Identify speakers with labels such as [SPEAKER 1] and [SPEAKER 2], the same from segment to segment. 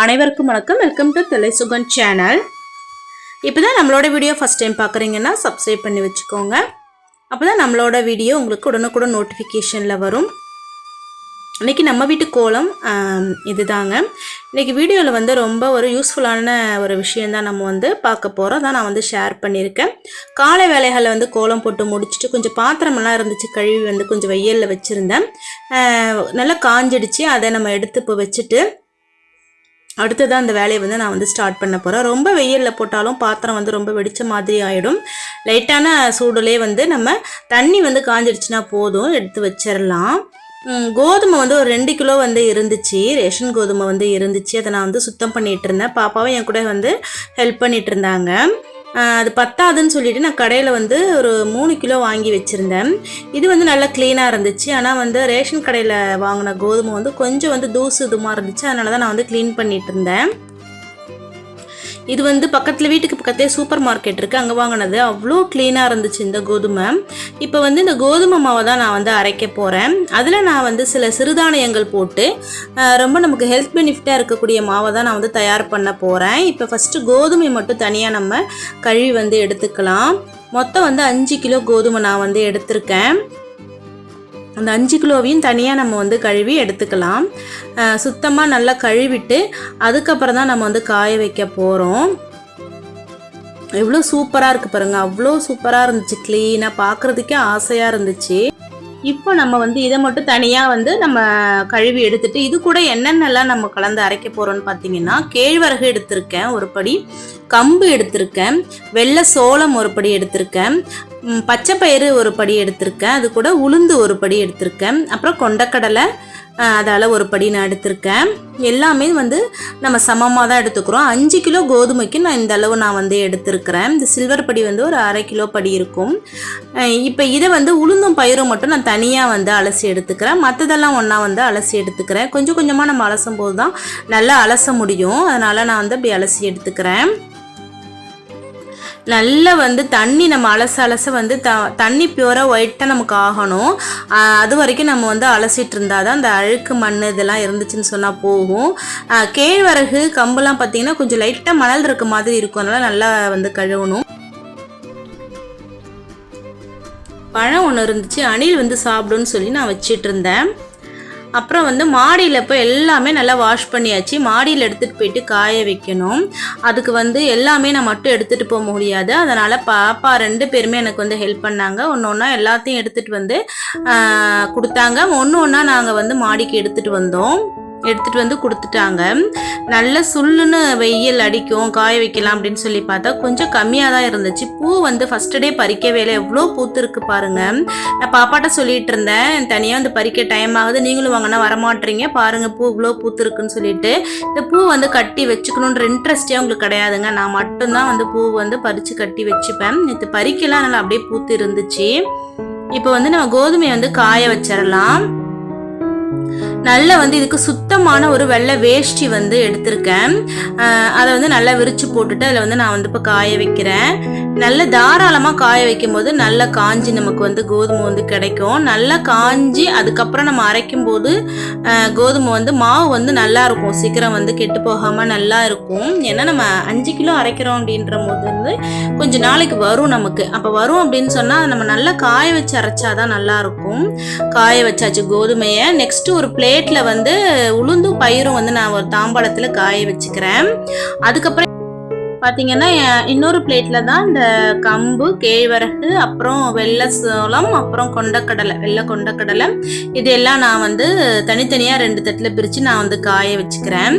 [SPEAKER 1] அனைவருக்கும் வணக்கம். Welcome to தொலைசுகன் channel இப்போ தான் நம்மளோட வீடியோ ஃபஸ்ட் டைம் பார்க்குறீங்கன்னா சப்ஸ்கிரைப் பண்ணி வச்சுக்கோங்க. அப்போ தான் நம்மளோட வீடியோ உங்களுக்கு உடனுக்குடன் நோட்டிஃபிகேஷனில் வரும். இன்றைக்கி நம்ம வீட்டு கோலம் இது இதுதாங்க. இன்றைக்கி வீடியோவில் வந்து ரொம்ப ஒரு யூஸ்ஃபுல்லான ஒரு விஷயந்தான் நம்ம வந்து பார்க்க போகிறோம் தான் நான் வந்து ஷேர் பண்ணியிருக்கேன். காலை வேலைகளில் வந்து கோலம் போட்டு முடிச்சுட்டு கொஞ்சம் பாத்திரமெல்லாம் இருந்துச்சு கழுவி வந்து கொஞ்சம் வெயிலில் வச்சுருந்தேன். நல்லா காஞ்சிடுச்சு. அதை நம்ம எடுத்து இப்போ வச்சுட்டு அடுத்ததான் அந்த வேலையை வந்து நான் வந்து ஸ்டார்ட் பண்ண போகிறேன் ரொம்ப வெயிலில் போட்டாலும் பாத்திரம் வந்து ரொம்ப வெடித்த மாதிரி ஆகிடும் லைட்டான சூடலே வந்து நம்ம தண்ணி வந்து காஞ்சிடுச்சுன்னா போதும். எடுத்து வச்சிடலாம் கோதுமை வந்து ஒரு ரெண்டு கிலோ வந்து இருந்துச்சு. ரேஷன் கோதுமை வந்து இருந்துச்சு. அதை நான் வந்து சுத்தம் பண்ணிகிட்டு இருந்தேன். பாப்பாவும் என் கூட வந்து ஹெல்ப் பண்ணிகிட்டு இருந்தாங்க. அது பத்தாதுன்னு சொல்லிட்டு நான் கடையில் வந்து ஒரு மூணு கிலோ வாங்கி வச்சுருந்தேன். இது வந்து நல்லா க்ளீனாக இருந்துச்சு. ஆனால் வந்து ரேஷன் கடையில் வாங்கின கோதுமை வந்து கொஞ்சம் வந்து தூசு இதுமாக இருந்துச்சு. அதனால தான் நான் வந்து க்ளீன் பண்ணிட்டு இருந்தேன். இது வந்து பக்கத்தில் வீட்டுக்கு பக்கத்துலேயே சூப்பர் மார்க்கெட் இருக்குது அங்கே வாங்கினது அவ்வளோ க்ளீனாக இருந்துச்சு இந்த கோதுமை. இப்போ வந்து இந்த கோதுமை மாவை தான் நான் வந்து அரைக்க போகிறேன் அதில் நான் வந்து சில சிறுதானியங்கள் போட்டு ரொம்ப நமக்கு ஹெல்த் பெனிஃபிட்டாக இருக்கக்கூடிய மாவை தான் நான் வந்து தயார் பண்ண போகிறேன் இப்போ ஃபஸ்ட்டு கோதுமை மட்டும் தனியாக நம்ம கழுவி வந்து எடுத்துக்கலாம். மொத்தம் வந்து அஞ்சு கிலோ கோதுமை நான் வந்து எடுத்திருக்கேன். அந்த அஞ்சு கிலோவையும் தனியாக நம்ம வந்து கழுவி எடுத்துக்கலாம். சுத்தமாக நல்லா கழுவிட்டு அதுக்கப்புறம் தான் நம்ம வந்து காய வைக்க போகிறோம் எவ்வளோ சூப்பராக இருக்குது பாருங்க. அவ்வளோ சூப்பராக இருந்துச்சு. க்ளீனாக பார்க்குறதுக்கே ஆசையாக இருந்துச்சு. இப்போ நம்ம வந்து இதை மட்டும் தனியாக வந்து நம்ம கழுவி எடுத்துட்டு இது கூட என்னென்னலாம் நம்ம கலந்து அரைக்க போகிறோம்னு பார்த்தீங்கன்னா கேழ்வரகு எடுத்திருக்கேன் ஒரு படி கம்பு எடுத்திருக்கேன் வெள்ளை சோளம் ஒரு படி எடுத்திருக்கேன் பச்சை பயிறு ஒரு படி எடுத்திருக்கேன். அது கூட உளுந்து ஒரு படி எடுத்திருக்கேன். அப்புறம் கொண்டக்கடலை அதால் ஒரு படி நான் எடுத்திருக்கேன். எல்லாமே வந்து நம்ம சமமாக தான் எடுத்துக்கிறோம். அஞ்சு கிலோ கோதுமைக்கு நான் இந்த அளவு நான் வந்து எடுத்திருக்கிறேன். இந்த சில்வர் படி வந்து ஒரு அரை கிலோ படி இருக்கும். இப்போ இதை வந்து உளுந்தும் பயிரும் மட்டும் நான் தனியாக வந்து அலசி எடுத்துக்கிறேன். மற்றதெல்லாம் ஒன்றா வந்து அலசி எடுத்துக்கிறேன். கொஞ்சம் கொஞ்சமாக நம்ம அலசும் போது தான் நல்லா அலச முடியும். அதனால் நான் வந்து அப்படி அலசி எடுத்துக்கிறேன். நல்லா வந்து தண்ணி நம்ம அலச அலச வந்து த தண்ணி பியூராக ஒயிட்டாக நமக்கு ஆகணும். அது வரைக்கும் நம்ம வந்து அலசிட்டு இருந்தால் தான் அந்த அழுக்கு மண் இதெல்லாம் இருந்துச்சுன்னு சொன்னால் போகும். கேழ்வரகு கம்புலாம் பார்த்தீங்கன்னா கொஞ்சம் லைட்டாக மணல் இருக்க மாதிரி இருக்கும். அதனால் நல்லா வந்து கழுவணும். பழம் ஒன்று இருந்துச்சு. அணில் வந்து சாப்பிடுன்னு சொல்லி நான் வச்சிட்டு இருந்தேன். அப்புறம் வந்து மாடியில் போய் எல்லாமே நல்லா வாஷ் பண்ணியாச்சு. மாடியில் எடுத்துகிட்டு போயிட்டு காய வைக்கணும். அதுக்கு வந்து எல்லாமே நான் மட்டும் எடுத்துகிட்டு போக முடியாது. அதனால் பாப்பா ரெண்டு பேருமே எனக்கு வந்து ஹெல்ப் பண்ணாங்க. ஒன்று ஒன்றா எல்லாத்தையும் எடுத்துகிட்டு வந்து கொடுத்தாங்க. ஒன்று ஒன்றா நாங்கள் வந்து மாடிக்கு எடுத்துகிட்டு வந்தோம். எடுத்துகிட்டு வந்து கொடுத்துட்டாங்க. நல்ல சுள்ளுன்னு வெயில் அடிக்கும் காய வைக்கலாம் அப்படின்னு சொல்லி பார்த்தா கொஞ்சம் கம்மியாக தான் இருந்துச்சு. பூ வந்து ஃபஸ்ட் டே பறிக்கவே இல்லை. எவ்வளோ பூத்துருக்கு பாருங்கள் நான் பாப்பாட்ட சொல்லிட்டு இருந்தேன். தனியாக வந்து பறிக்க டைம் ஆகுது. நீங்களும் வாங்கினா வரமாட்டீங்க பாருங்கள் பூ இவ்வளோ பூத்துருக்குன்னு சொல்லிட்டு. இந்த பூ வந்து கட்டி வச்சுக்கணுன்ற இன்ட்ரெஸ்டே உங்களுக்கு கிடையாதுங்க. நான் மட்டும்தான் வந்து பூ வந்து பறித்து கட்டி வச்சுப்பேன். நேற்று பறிக்கலாம் நல்லா அப்படியே பூத்து இருந்துச்சு. இப்போ வந்து நம்ம கோதுமையை வந்து காய வச்சிடலாம். நல்ல வந்து இதுக்கு சுத்தமான ஒரு வெள்ளை வேஷ்டி வந்து எடுத்திருக்கேன். அதை வந்து நல்லா விரிச்சு போட்டுட்டு அதில் வந்து நான் வந்து இப்போ காய வைக்கிறேன். நல்ல தாராளமாக காய வைக்கும் போது நல்லா காஞ்சி நமக்கு வந்து கோதுமை வந்து கிடைக்கும். நல்லா காஞ்சி அதுக்கப்புறம் நம்ம அரைக்கும் போது கோதுமை வந்து மாவு வந்து நல்லா இருக்கும். சீக்கிரம் வந்து கெட்டு போகாமல் நல்லா இருக்கும். ஏன்னா நம்ம அஞ்சு கிலோ அரைக்கிறோம் அப்படின்ற போது வந்து கொஞ்ச நாளைக்கு வரும் நமக்கு. அப்போ வரும் அப்படின்னு சொன்னால் நம்ம நல்லா காய வச்சு அரைச்சாதான் நல்லா இருக்கும். காய வச்சாச்சு கோதுமையை. நெக்ஸ்ட் ஒரு பிளேட்டில் வந்து உளுந்தும் பயிரும் வந்து நான் ஒரு தாம்பாளத்தில் காய வச்சுக்கிறேன். அதுக்கப்புறம் பார்த்தீங்கன்னா இன்னொரு பிளேட்ல தான் இந்த கம்பு கேழ்வரகு அப்புறம் வெள்ளை சோளம் அப்புறம் கொண்டக்கடலை வெள்ளை கொண்டக்கடலை. இதெல்லாம் நான் வந்து தனித்தனியாக ரெண்டு தட்டில் பிரித்து நான் வந்து காய வச்சுக்கிறேன்.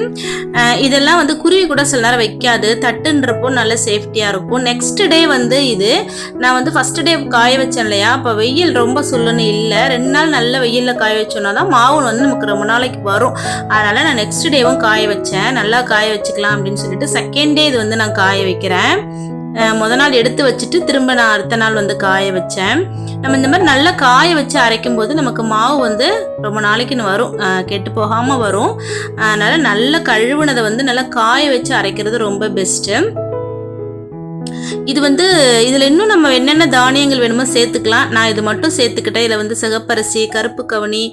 [SPEAKER 1] இதெல்லாம் வந்து குருவி கூட சில நேரம் வைக்காது. தட்டுன்றப்போ நல்ல சேஃப்டியாக இருக்கும். நெக்ஸ்ட் டே வந்து இது நான் வந்து ஃபஸ்ட் டே காய வச்சேன் இல்லையா? அப்போ வெயில் ரொம்ப சுள்ளுன்னு இல்லை. ரெண்டு நாள் நல்ல வெயிலில் காய வச்சோன்னா தான் மாவு வந்து நமக்கு ரொம்ப நாளைக்கு வரும். அதனால் நான் நெக்ஸ்ட் டேவும் காய வச்சேன். நல்லா காய வச்சுக்கலாம் அப்படின்னு சொல்லிட்டு செகண்ட் டே இது வந்து நான் காய வைக்கிறேன். அஹ் முத நாள் எடுத்து வச்சுட்டு திரும்ப நான் அடுத்த நாள் வந்து காய வச்சேன். நம்ம இந்த மாதிரி நல்லா காய வச்சு அரைக்கும் போது நமக்கு மாவு வந்து ரொம்ப நாளைக்குன்னு வரும். கெட்டு போகாமல் வரும். அதனால் நல்லா கழுவுனதை வந்து நல்லா காய வச்சு அரைக்கிறது ரொம்ப பெஸ்ட்டு இது வந்து இதில் இன்னும் நம்ம என்னென்ன தானியங்கள் வேணுமோ சேர்த்துக்கலாம். நான் இது மட்டும் சேர்த்துக்கிட்டேன். இதில் வந்து சிகப்பரிசி கருப்பு கவனி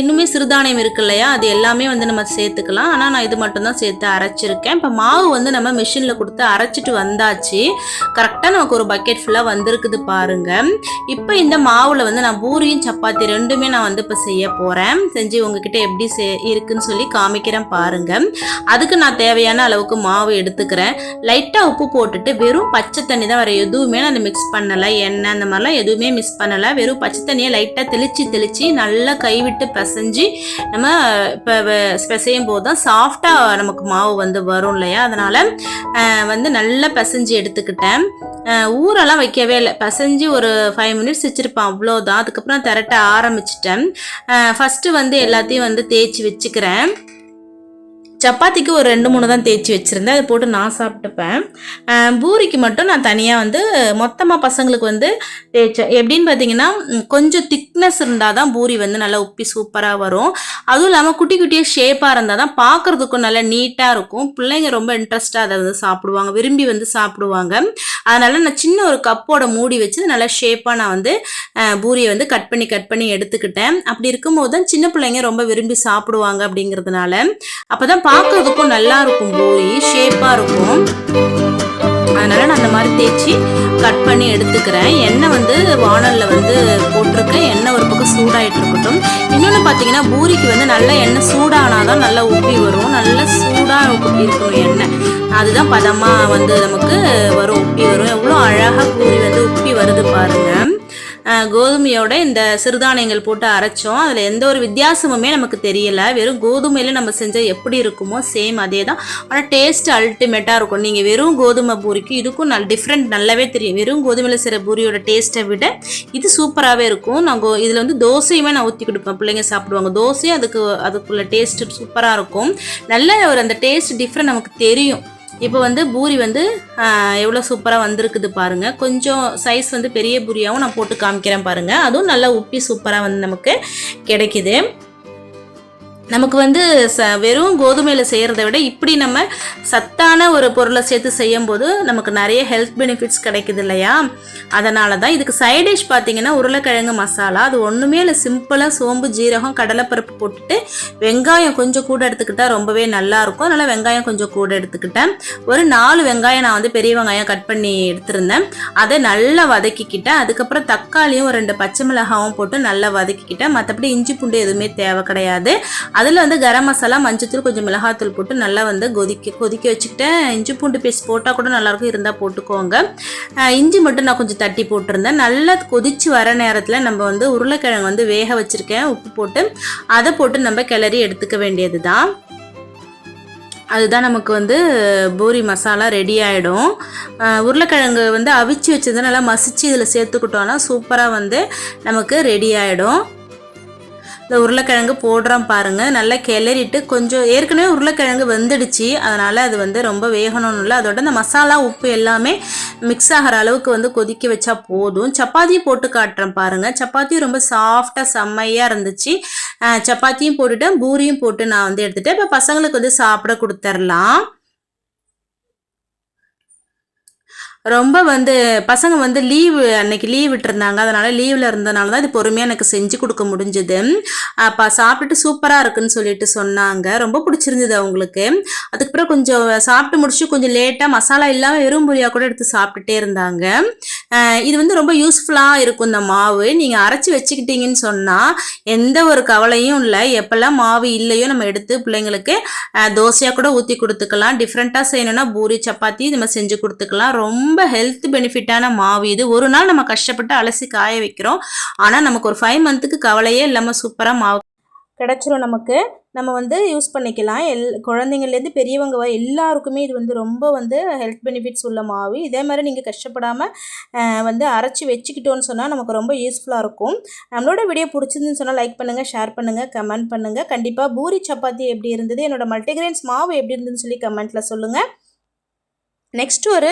[SPEAKER 1] இன்னுமே சிறுதானியம் இருக்கு இல்லையா? அது எல்லாமே வந்து நம்ம சேர்த்துக்கலாம். ஆனால் நான் இது மட்டும்தான் சேர்த்து அரைச்சிருக்கேன். இப்போ மாவு வந்து நம்ம மிஷினில் கொடுத்து அரைச்சிட்டு வந்தாச்சு. கரெக்டாக நமக்கு ஒரு பக்கெட் ஃபுல்லாக வந்திருக்குது பாருங்கள் இப்போ இந்த மாவில் வந்து நான் பூரியும் சப்பாத்தி ரெண்டுமே நான் வந்து இப்போ செய்ய போகிறேன் செஞ்சு உங்ககிட்ட எப்படி செ இருக்குன்னு சொல்லி காமிக்கிறேன் பாருங்கள் அதுக்கு நான் தேவையான அளவுக்கு மாவு எடுத்துக்கிறேன். லைட்டாக உப்பு போட்டுட்டு வெறும் பச்சை தண்ணி தான் வேறு எதுவுமே நான் மிக்ஸ் பண்ணலை. எண்ணெய் அந்த மாதிரிலாம் எதுவுமே மிக்ஸ் பண்ணலை. வெறும் பச்சை தண்ணியை லைட்டாக தெளித்து தெளித்து நல்லா கைவிட்டு பிசைஞ்சு நம்ம இப்போ பிசையும் போது தான் சாஃப்டாக நமக்கு மாவு வந்து வரும் இல்லையா? அதனால் வந்து நல்லா பிசைஞ்சு எடுத்துக்கிட்டேன். ஊரெல்லாம் வைக்கவே இல்லை. பசைஞ்சு ஒரு ஃபைவ் மினிட்ஸ் வச்சுருப்பேன். அவ்வளோதான் அதுக்கப்புறம் திரட்ட ஆரம்பிச்சிட்டேன். ஃபஸ்ட்டு வந்து எல்லாத்தையும் வந்து தேய்ச்சி வச்சுக்கிறேன். சப்பாத்திக்கு ஒரு ரெண்டு மூணு தான் தேய்ச்சி வச்சுருந்தேன். அதை போட்டு நான் சாப்பிட்டுப்பேன். பூரிக்கு மட்டும் நான் தனியாக வந்து மொத்தமாக பசங்களுக்கு வந்து தேய்ச்சேன். எப்படின்னு பார்த்தீங்கன்னா கொஞ்சம் திக்னஸ் இருந்தால் தான் பூரி வந்து நல்லா உப்பி சூப்பராக வரும். அதுவும் இல்லாமல் குட்டி குட்டியாக ஷேப்பாக இருந்தால் தான் பார்க்குறதுக்கும் நல்லா நீட்டாக இருக்கும். பிள்ளைங்க ரொம்ப இன்ட்ரெஸ்ட்டாக அதை வந்து சாப்பிடுவாங்க விரும்பி வந்து சாப்பிடுவாங்க. அதனால் நான் சின்ன ஒரு கப்போட மூடி வச்சு நல்லா ஷேப்பாக நான் வந்து பூரியை வந்து கட் பண்ணி கட் பண்ணி எடுத்துக்கிட்டேன். அப்படி இருக்கும்போது தான் சின்ன பிள்ளைங்க ரொம்ப விரும்பி சாப்பிடுவாங்க அப்படிங்கிறதுனால. அப்போ தான் பார்க்கறதுக்கும் நல்லா இருக்கும் பூரி ஷேப்பாக இருக்கும். அதனால் நான் அந்த மாதிரி தேய்ச்சி கட் பண்ணி எடுத்துக்கிறேன். எண்ணெய் வந்து வானலில் வந்து போட்டிருக்கேன். எண்ணெய் ஒரு பக்கம் சூடாகிட்டு இருக்கட்டும். இன்னொன்று பார்த்தீங்கன்னா பூரிக்கு வந்து நல்லா எண்ணெய் சூடானால் தான் நல்லா உப்பி வரும். நல்லா சூடாக உப்பி இருக்கணும் எண்ணெய். அதுதான் பதமாக வந்து நமக்கு வரும் உப்பி வரும். எவ்வளோ அழகாக பூரி வந்து உப்பி வருது பாருங்கள் கோதுமையோட இந்த சிறுதானியங்கள் போட்டு அரைச்சோம். அதில் எந்த ஒரு வித்தியாசமுமே நமக்கு தெரியல. வெறும் கோதுமையில நம்ம செஞ்சால் எப்படி இருக்குமோ சேம் அதே தான் ஆனால் டேஸ்ட் அல்டிமேட்டாக இருக்கும். நீங்கள் வெறும் கோதுமை பூரிக்கு இதுக்கும் நல் டிஃப்ரெண்ட் நல்லாவே தெரியும். வெறும் கோதுமையில் செய்கிற பூரியோட டேஸ்ட்டை விட இது சூப்பராகவே இருக்கும். நான் கோ இதில் வந்து தோசையுமே நான் ஊற்றி கொடுப்பேன். பிள்ளைங்க சாப்பிடுவாங்க. தோசையும் அதுக்கு அதுக்குள்ள டேஸ்ட் சூப்பராக இருக்கும். நல்ல ஒரு அந்த டேஸ்ட் டிஃப்ரெண்ட் நமக்கு தெரியும். இப்போ வந்து பூரி வந்து எவ்வளோ சூப்பராக வந்திருக்குது பாருங்கள் கொஞ்சம் சைஸ் வந்து பெரிய பூரியாகவும் நான் போட்டு காமிக்கிறேன் பாருங்கள் அதுவும் நல்லா உப்பி சூப்பராக வந்து நமக்கு கிடைக்குது. நமக்கு வந்து ச வெறும் கோதுமையில் செய்கிறத விட இப்படி நம்ம சத்தான ஒரு பொருளை சேர்த்து செய்யும்போது நமக்கு நிறைய ஹெல்த் பெனிஃபிட்ஸ் கிடைக்குது இல்லையா? அதனால தான் இதுக்கு சைட் டிஷ் பார்த்தீங்கன்னா உருளைக்கிழங்கு மசாலா. அது ஒன்றுமே இல்லை சிம்பிளாக சோம்பு ஜீரகம் கடலைப்பருப்பு போட்டுட்டு வெங்காயம் கொஞ்சம் கூட எடுத்துக்கிட்டால் ரொம்பவே நல்லாயிருக்கும் அதனால் வெங்காயம் கொஞ்சம் கூட எடுத்துக்கிட்டேன். ஒரு நாலு வெங்காயம் நான் வந்து பெரிய வெங்காயம் கட் பண்ணி எடுத்திருந்தேன். அதை நல்லா வதக்கிக்கிட்டேன். அதுக்கப்புறம் தக்காளியும் ஒரு ரெண்டு பச்சை மிளகாவும் போட்டு நல்லா வதக்கிக்கிட்டேன். மற்றபடி இஞ்சி பூண்டு எதுவுமே தேவை கிடையாது. அதில் வந்து கரம் மசாலா மஞ்சத்தூள் கொஞ்சம் மிளகாத்தூள் போட்டு நல்லா வந்து கொதிக்க கொதிக்க வச்சுக்கிட்டேன். இஞ்சி பூண்டு பேஸ்ட் போட்டால் கூட நல்லாயிருக்கும் இருந்தால் போட்டுக்கோங்க. இஞ்சி மட்டும் நான் கொஞ்சம் தட்டி போட்டிருந்தேன். நல்லா கொதிச்சு வர நேரத்தில் நம்ம வந்து உருளைக்கிழங்கு வந்து வேக வச்சுருக்கேன். உப்பு போட்டு அதை போட்டு நம்ம கிளறி எடுத்துக்க வேண்டியது தான் அதுதான் நமக்கு வந்து பூரி மசாலா ரெடி ஆகிடும் உருளைக்கிழங்கு வந்து அவிச்சு வச்சதை நல்லா மசிச்சு இதில் சேர்த்துக்கிட்டோன்னா சூப்பராக வந்து நமக்கு ரெடி ஆகிடும் இந்த உருளைக்கிழங்கு போடுறோம் பாருங்கள் நல்லா கிளறிட்டு கொஞ்சம் ஏற்கனவே உருளைக்கிழங்கு வெந்துடுச்சு. அதனால் அது வந்து ரொம்ப வேகணும்னு இல்லை. அதோட இந்த மசாலா உப்பு எல்லாமே மிக்ஸ் ஆகிற அளவுக்கு வந்து கொதிக்க வச்சா போதும். சப்பாத்தியும் போட்டு காட்டுறேன் பாருங்கள் சப்பாத்தியும் ரொம்ப சாஃப்டாக செம்மையாக இருந்துச்சு. சப்பாத்தியும் போட்டுட்டேன். பூரியும் போட்டு நான் வந்து எடுத்துகிட்டேன் இப்போ பசங்களுக்கு வந்து சாப்பிட கொடுத்துர்லாம். ரொம்ப வந்து பசங்க வந்து லீவு அன்னைக்கு லீவ் விட்டுருந்தாங்க. அதனால லீவில் இருந்தனால தான் இது பொறுமையாக எனக்கு செஞ்சு கொடுக்க முடிஞ்சது. அப்போ சாப்பிட்டுட்டு சூப்பராக இருக்குன்னு சொல்லிட்டு சொன்னாங்க. ரொம்ப பிடிச்சிருந்தது அவங்களுக்கு. அதுக்கப்புறம் கொஞ்சம் சாப்பிட்டு முடிச்சு கொஞ்சம் லேட்டாக மசாலா இல்லாமல் வெறும் பொரியாக கூட எடுத்து சாப்பிட்டுட்டே இருந்தாங்க. இது வந்து ரொம்ப யூஸ்ஃபுல்லாக இருக்கும் இந்த மாவு. நீங்கள் அரைச்சி வச்சுக்கிட்டீங்கன்னு சொன்னால் எந்த ஒரு கவலையும் இல்லை. எப்போல்லாம் மாவு இல்லையோ நம்ம எடுத்து பிள்ளைங்களுக்கு தோசையாக கூட ஊற்றி கொடுத்துக்கலாம். டிஃப்ரெண்ட்டாக செய்யணும்னா பூரி சப்பாத்தி நம்ம செஞ்சு கொடுத்துக்கலாம். ரொம்ப ஹெல்த் பெனிஃபிட்டான மாவு இது. ஒரு நாள் நம்ம கஷ்டப்பட்டு அலசி காய வைக்கிறோம். ஆனால் நமக்கு ஒரு ஃபைவ் மந்த்துக்கு கவலையே இல்லாமல் சூப்பராக மாவு கிடச்சிரும் நமக்கு. நம்ம வந்து யூஸ் பண்ணிக்கலாம். எல் குழந்தைங்கள்லேருந்து பெரியவங்க வரை எல்லாருக்குமே இது வந்து ரொம்ப வந்து ஹெல்த் பெனிஃபிட்ஸ் உள்ள மாவு. இதே மாதிரி நீங்கள் கஷ்டப்படாமல் வந்து அரைச்சி வச்சுக்கிட்டோன்னு சொன்னால் நமக்கு ரொம்ப யூஸ்ஃபுல்லாக இருக்கும். நம்மளோட வீடியோ பிடிச்சிருந்துன்னு சொன்னால் லைக் பண்ணுங்கள் ஷேர் பண்ணுங்கள் கமெண்ட் பண்ணுங்கள் கண்டிப்பாக பூரி சப்பாத்தி எப்படி இருந்தது என்னோடய மல்டிகிரெயின்ஸ் மாவு எப்படி இருந்ததுன்னு சொல்லி கமெண்ட்டில் சொல்லுங்கள் நெக்ஸ்ட் ஒரு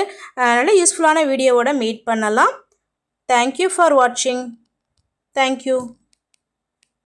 [SPEAKER 1] நல்ல யூஸ்ஃபுல்லான வீடியோவோட மீட் பண்ணலாம். தேங்க்யூ ஃபார் வாட்சிங் தேங்க்யூ